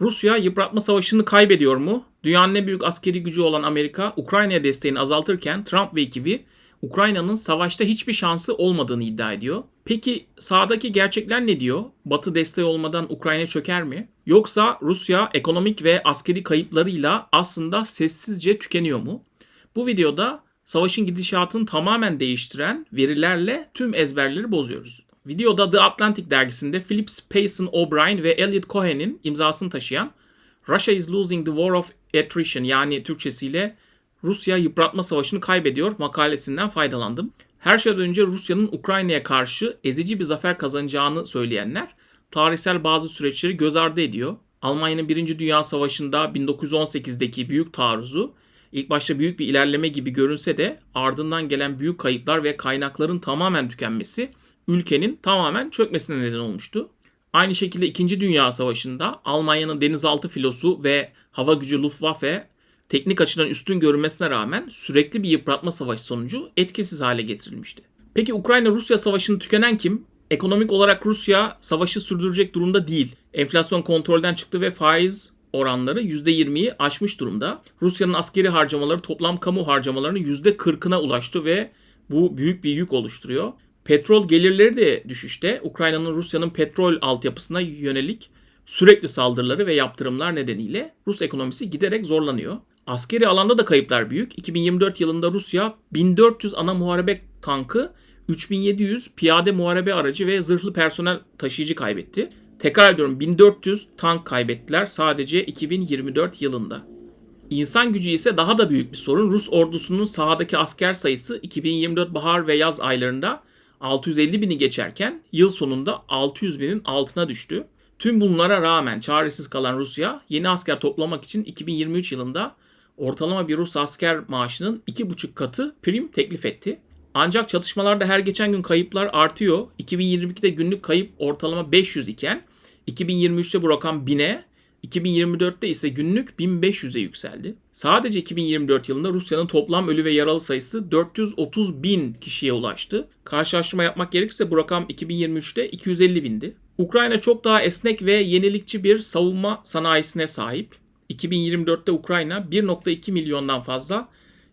Rusya yıpratma savaşını kaybediyor mu? Dünyanın en büyük askeri gücü olan Amerika, Ukrayna'ya desteğini azaltırken Trump ve ekibi Ukrayna'nın savaşta hiçbir şansı olmadığını iddia ediyor. Peki sahadaki gerçekler ne diyor? Batı desteği olmadan Ukrayna çöker mi? Yoksa Rusya ekonomik ve askeri kayıplarıyla aslında sessizce tükeniyor mu? Bu videoda savaşın gidişatını tamamen değiştiren verilerle tüm ezberleri bozuyoruz. Videoda The Atlantic dergisinde Philip Payson O'Brien ve Elliot Cohen'in imzasını taşıyan Russia is losing the war of attrition yani Türkçesiyle Rusya yıpratma savaşını kaybediyor makalesinden faydalandım. Her şeyden önce Rusya'nın Ukrayna'ya karşı ezici bir zafer kazanacağını söyleyenler tarihsel bazı süreçleri göz ardı ediyor. Almanya'nın 1. Dünya Savaşı'nda 1918'deki büyük taarruzu ilk başta büyük bir ilerleme gibi görünse de ardından gelen büyük kayıplar ve kaynakların tamamen tükenmesi ülkenin tamamen çökmesine neden olmuştu. Aynı şekilde 2. Dünya Savaşı'nda Almanya'nın denizaltı filosu ve hava gücü Luftwaffe teknik açıdan üstün görünmesine rağmen sürekli bir yıpratma savaşı sonucu etkisiz hale getirilmişti. Peki Ukrayna-Rusya savaşını tükenen kim? Ekonomik olarak Rusya savaşı sürdürecek durumda değil. Enflasyon kontrolden çıktı ve faiz oranları %20'yi aşmış durumda. Rusya'nın askeri harcamaları toplam kamu harcamalarının %40'ına ulaştı ve bu büyük bir yük oluşturuyor. Petrol gelirleri de düşüşte. Ukrayna'nın Rusya'nın petrol altyapısına yönelik sürekli saldırıları ve yaptırımlar nedeniyle Rus ekonomisi giderek zorlanıyor. Askeri alanda da kayıplar büyük. 2024 yılında Rusya 1400 ana muharebe tankı, 3700 piyade muharebe aracı ve zırhlı personel taşıyıcı kaybetti. Tekrar ediyorum 1400 tank kaybettiler sadece 2024 yılında. İnsan gücü ise daha da büyük bir sorun. Rus ordusunun sahadaki asker sayısı 2024 bahar ve yaz aylarında 650 bini geçerken yıl sonunda 600 binin altına düştü. Tüm bunlara rağmen çaresiz kalan Rusya yeni asker toplamak için 2023 yılında ortalama bir Rus asker maaşının 2,5 katı prim teklif etti. Ancak çatışmalarda her geçen gün kayıplar artıyor. 2022'de günlük kayıp ortalama 500 iken 2023'te bu rakam 1000'e, 2024'te ise günlük 1500'e yükseldi. Sadece 2024 yılında Rusya'nın toplam ölü ve yaralı sayısı 430 bin kişiye ulaştı. Karşılaştırma yapmak gerekirse bu rakam 2023'te 250 bindi. Ukrayna çok daha esnek ve yenilikçi bir savunma sanayisine sahip. 2024'te Ukrayna 1.2 milyondan fazla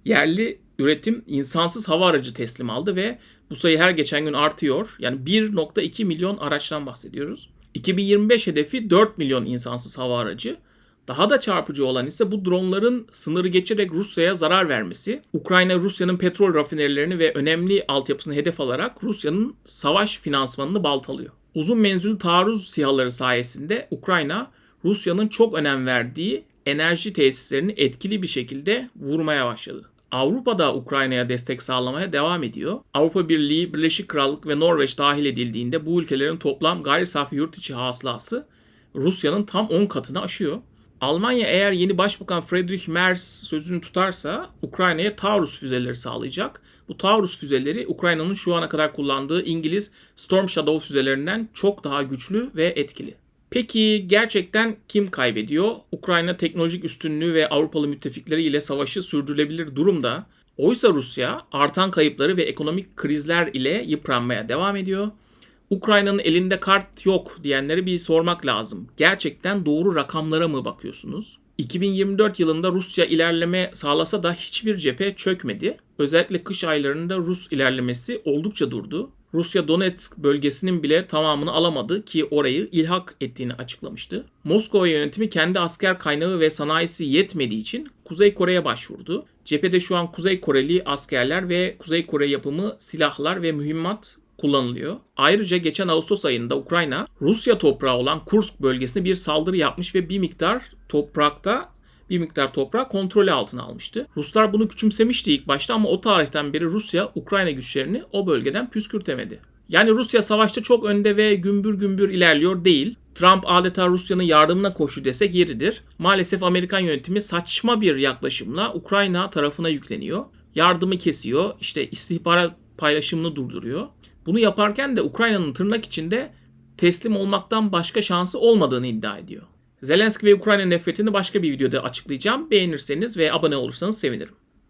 yerli üretim insansız hava aracı teslim aldı ve bu sayı her geçen gün artıyor. Yani 1.2 milyon araçtan bahsediyoruz. 2025 hedefi 4 milyon insansız hava aracı. Daha da çarpıcı olan ise bu dronların sınırı geçerek Rusya'ya zarar vermesi. Ukrayna Rusya'nın petrol rafinerilerini ve önemli altyapısını hedef alarak Rusya'nın savaş finansmanını baltalıyor. Uzun menzilli taarruz sihaları sayesinde Ukrayna Rusya'nın çok önem verdiği enerji tesislerini etkili bir şekilde vurmaya başladı. Avrupa da Ukrayna'ya destek sağlamaya devam ediyor. Avrupa Birliği, Birleşik Krallık ve Norveç dahil edildiğinde bu ülkelerin toplam gayri safi yurt içi hasılası Rusya'nın tam 10 katını aşıyor. Almanya eğer yeni başbakan Friedrich Merz sözünü tutarsa Ukrayna'ya Taurus füzeleri sağlayacak. Bu Taurus füzeleri Ukrayna'nın şu ana kadar kullandığı İngiliz Storm Shadow füzelerinden çok daha güçlü ve etkili. Peki gerçekten kim kaybediyor? Ukrayna teknolojik üstünlüğü ve Avrupalı müttefikleri ile savaşı sürdürülebilir durumda. Oysa Rusya artan kayıpları ve ekonomik krizler ile yıpranmaya devam ediyor. Ukrayna'nın elinde kart yok diyenleri bir sormak lazım. Gerçekten doğru rakamlara mı bakıyorsunuz? 2024 yılında Rusya ilerleme sağlasa da hiçbir cephe çökmedi. Özellikle kış aylarında Rus ilerlemesi oldukça durdu. Rusya Donetsk bölgesinin bile tamamını alamadı ki orayı ilhak ettiğini açıklamıştı. Moskova yönetimi kendi asker kaynağı ve sanayisi yetmediği için Kuzey Kore'ye başvurdu. Cephede şu an Kuzey Koreli askerler ve Kuzey Kore yapımı silahlar ve mühimmat kullanılıyor. Ayrıca geçen Ağustos ayında Ukrayna Rusya toprağı olan Kursk bölgesine bir saldırı yapmış ve bir miktar toprakta bir miktar toprağı kontrolü altına almıştı. Ruslar bunu küçümsemişti ilk başta ama o tarihten beri Rusya Ukrayna güçlerini o bölgeden püskürtemedi. Yani Rusya savaşta çok önde ve gümbür gümbür ilerliyor değil. Trump adeta Rusya'nın yardımına koşu desek yeridir. Maalesef Amerikan yönetimi saçma bir yaklaşımla Ukrayna tarafına yükleniyor. Yardımı kesiyor, işte istihbarat paylaşımını durduruyor. Bunu yaparken de Ukrayna'nın tırnak içinde teslim olmaktan başka şansı olmadığını iddia ediyor. Zelenski ve Ukrayna nefretini başka bir videoda açıklayacağım. Beğenirseniz ve abone olursanız sevinirim.